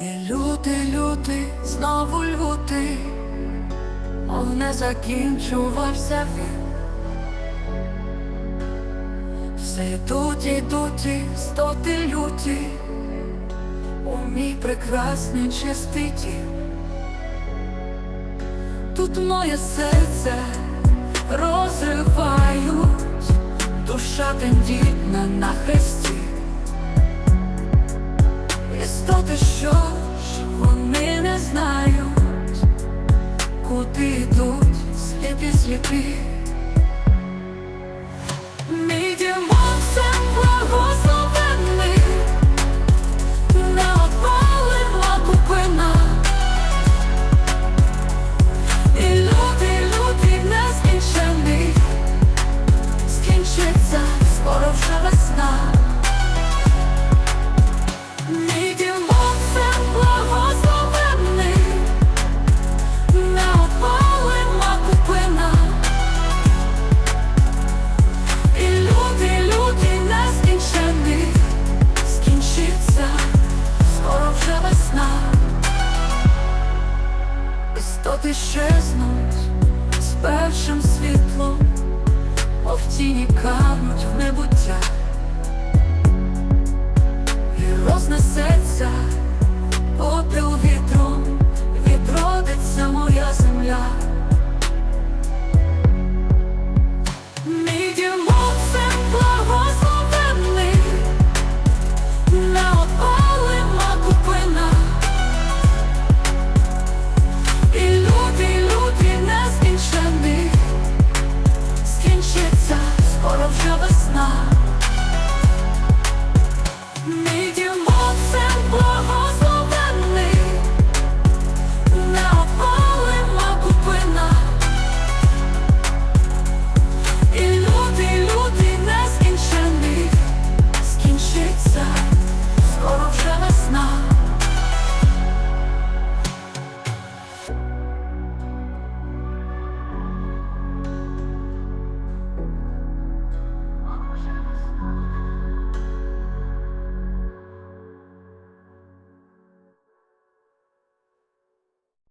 І лютий, лютий, знову лютий, мов не закінчувався він. Все йдуть, йдуть, стоти люті, у мій прекрасний чистий. Тут моє серце розривають, душа тендітна на хресті. Істоти, що ж вони не знають, куди йдуть сліпі сліпі. Щезнуть з першим світлом, мов тіні кануть в небуття.